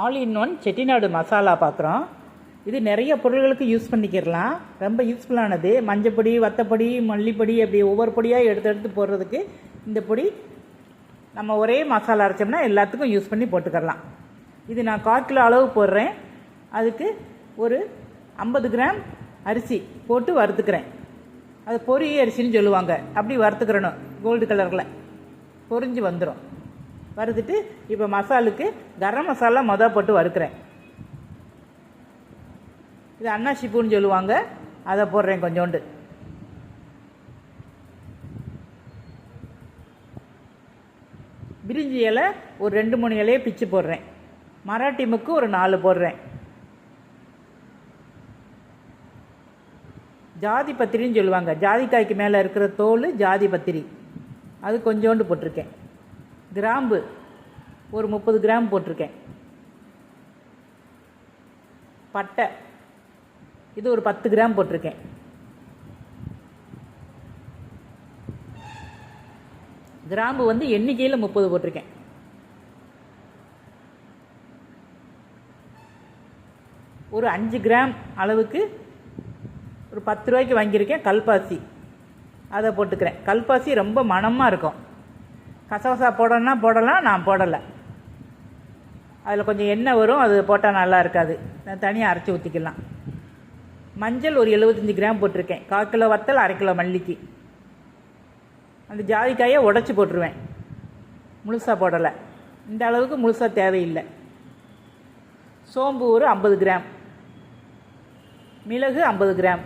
All in one Chettinad masala பார்க்குறோம் இது நிறைய பொருள்களுக்கு யூஸ் பண்ணிக்கிறலாம் ரொம்ப யூஸ்ஃபுல்லானது மஞ்சப்பொடி வத்தப்பொடி மல்லிப்பொடி அப்படி ஒவ்வொரு பொடியாக எடுத்து எடுத்து போடுறதுக்கு இந்த பொடி நம்ம ஒரே மசாலா அரைச்சோம்னா எல்லாத்துக்கும் யூஸ் பண்ணி போட்டுக்கலாம் இது நான் கால் கிலோ அளவு போடுறேன். அதுக்கு ஒரு ஐம்பது கிராம் அரிசி போட்டு வறுத்துக்கிறேன். அது பொரிய அரிசின்னு சொல்லுவாங்க. அப்படி வறுத்துக்கிறணும். கோல்டு கலரில் பொரிஞ்சு வந்துடும் வறுத்துட்டு இப்போ மசாலுக்கு கரம் மசாலா மொதல் போட்டு வறுக்கிறேன். இது அன்னாசி பூன்னு சொல்லுவாங்க. அதை போடுறேன் கொஞ்சோண்டு. பிரிஞ்சி இலை ஒரு ரெண்டு மூணு இலையை பிச்சு போடுறேன். மராட்டி முக்கு ஒரு நாலு போடுறேன். ஜாதி பத்திரின்னு சொல்லுவாங்க. ஜாதிக்காய்க்கு மேலே இருக்கிற தோல் ஜாதி பத்திரி. அது கொஞ்சோண்டு போட்டிருக்கேன். கிராம்பு. ஒரு முப்பது கிராம் போட்டிருக்கேன். பட்டை. இது ஒரு பத்து கிராம் போட்டிருக்கேன். கிராம்பு வந்து எண்ணிக்கையில் முப்பது போட்டிருக்கேன். ஒரு அஞ்சு கிராம் அளவுக்கு ஒரு பத்து ரூபாய்க்கு வாங்கியிருக்கேன் கல்பாசி. அதை போட்டுக்கிறேன். கல்பாசி ரொம்ப மணமாக இருக்கும். கசகசா போடணும்னா போடலாம் நான் போடலை. அதில் கொஞ்சம் எண்ணெய் வரும் அது போட்டால் நல்லா இருக்காது. நான் தனியாக அரைச்சி ஊற்றிக்கலாம் மஞ்சள் ஒரு எழுபத்தஞ்சி கிராம் போட்டிருக்கேன். கால் கிலோ வத்தல் அரை கிலோ மல்லிக்கு அந்த ஜாதிக்காயை உடச்சி போட்டுருவேன். முழுசாக போடலை. இந்த அளவுக்கு முழுசாக தேவையில்லை. சோம்பு ஒரு ஐம்பது கிராம். மிளகு ஐம்பது கிராம்.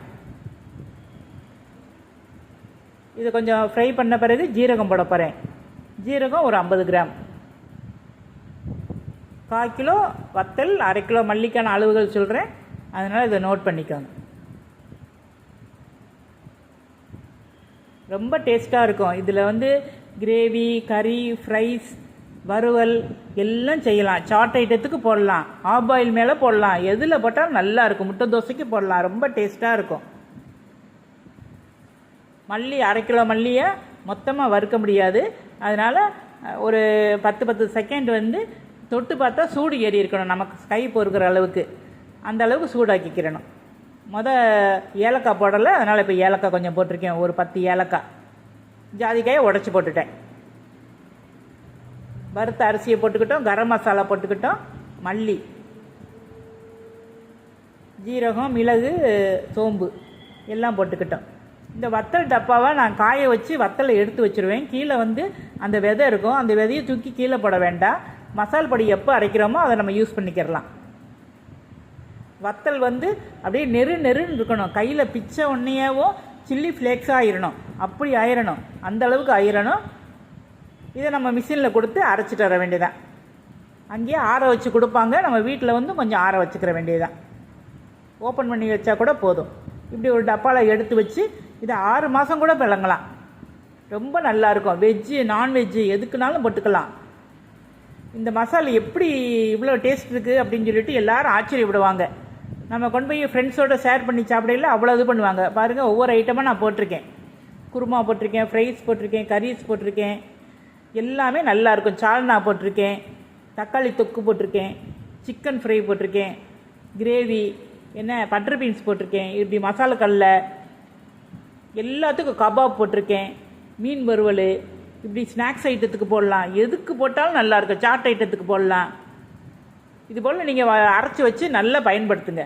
இது கொஞ்சம் ஃப்ரை பண்ண பிறகு ஜீரகம் போட போகிறேன் ஜீரகம் ஒரு ஐம்பது கிராம். கால் கிலோ வத்தல் அரை கிலோ மல்லிக்கான அளவுகள் சொல்கிறேன் அதனால் இதை நோட் பண்ணிக்கோங்க. ரொம்ப டேஸ்ட்டாக இருக்கும். இதில் வந்து கிரேவி கறி ஃப்ரைஸ் வறுவல் எல்லாம் செய்யலாம். சாட் ஐட்டத்துக்கு போடலாம். ஆப் ஆயில் மேலே போடலாம். எதில் போட்டாலும் நல்லா இருக்கும். முட்டை தோசைக்கு போடலாம். ரொம்ப டேஸ்ட்டாக இருக்கும். மல்லி அரை கிலோ மல்லியை மொத்தமாக வறுக்க முடியாது. அதனால் ஒரு பத்து பத்து செகண்ட் வந்து தொட்டு பார்த்தா சூடு ஏறி இருக்கணும். நமக்கு கை பொறுக்கிற அளவுக்கு. அந்த அளவுக்கு சூடாக்கிக்கிறணும். மொதல் ஏலக்காய் போடலை அதனால் இப்போ ஏலக்காய் கொஞ்சம் போட்டிருக்கேன். ஒரு பத்து ஏலக்காய். ஜாதிக்காயை உடச்சி போட்டுட்டேன். வறுத்த அரிசியை போட்டுக்கிட்டோம் கரம் மசாலா போட்டுக்கிட்டோம் மல்லி ஜீரகம் மிளகு சோம்பு எல்லாம் போட்டுக்கிட்டோம். இந்த வத்தல் டப்பாவை நான் காய வச்சு வத்தலை எடுத்து வச்சுருவேன். கீழே வந்து அந்த விதை இருக்கும். அந்த விதையை தூக்கி கீழே போட வேண்டாம். மசால் பொடி எப்போ அரைக்கிறோமோ அதை நம்ம யூஸ் பண்ணிக்கிறலாம். வத்தல் வந்து அப்படியே நெரு நெருன்னு இருக்கணும். கையில் பிச்சை ஒன்றையாவும் சில்லி ஃப்ளேக்ஸாக ஆயிரணும். அப்படி ஆயிரணும். அந்த அளவுக்கு ஆயிரணும். இதை நம்ம மிஷினில் கொடுத்து அரைச்சிட்டு வர வேண்டியதான் அங்கேயே ஆற வச்சு கொடுப்பாங்க. நம்ம வீட்டில் வந்து கொஞ்சம் ஆற வச்சுக்கிற வேண்டியதான் ஓப்பன் பண்ணி வச்சா கூட போதும். இப்படி ஒரு டப்பாவில் எடுத்து வச்சு இது ஆறு மாதம் கூட விளங்கலாம். ரொம்ப நல்லா இருக்கும். வெஜ்ஜு நான்வெஜ்ஜு எதுக்குனாலும் போட்டுக்கலாம். இந்த மசாலா எப்படி இவ்வளோ டேஸ்ட் இருக்குது அப்படின்னு சொல்லிட்டு எல்லாரும் ஆச்சரியப்படுவாங்க. நம்ம கொண்டு போய் ஃப்ரெண்ட்ஸோட ஷேர் பண்ணி சாப்பிடையில அவ்வளோ இது பண்ணுவாங்க. பாருங்கள் ஒவ்வொரு ஐட்டமாக நான் போட்டிருக்கேன். குருமா போட்டிருக்கேன் ஃப்ரைஸ் போட்டிருக்கேன் கரீஸ் போட்டிருக்கேன். எல்லாமே நல்லாயிருக்கும் சால்னா போட்டிருக்கேன் தக்காளி தொக்கு போட்டிருக்கேன் சிக்கன் ஃப்ரை போட்டிருக்கேன் கிரேவி என்ன பட்டர் பீன்ஸ் போட்டிருக்கேன். இப்படி மசாலா கடல எல்லாத்துக்கும் கபாப் போட்டிருக்கேன் மீன் வறுவல் இப்படி ஸ்நாக்ஸ் ஐட்டத்துக்கு போடலாம். எதுக்கு போட்டாலும் நல்லா இருக்கும். சாட் ஐட்டத்துக்கு போடலாம். இது போல் நீங்கள் அரைச்சி வச்சு நல்லா பயன்படுத்துங்க.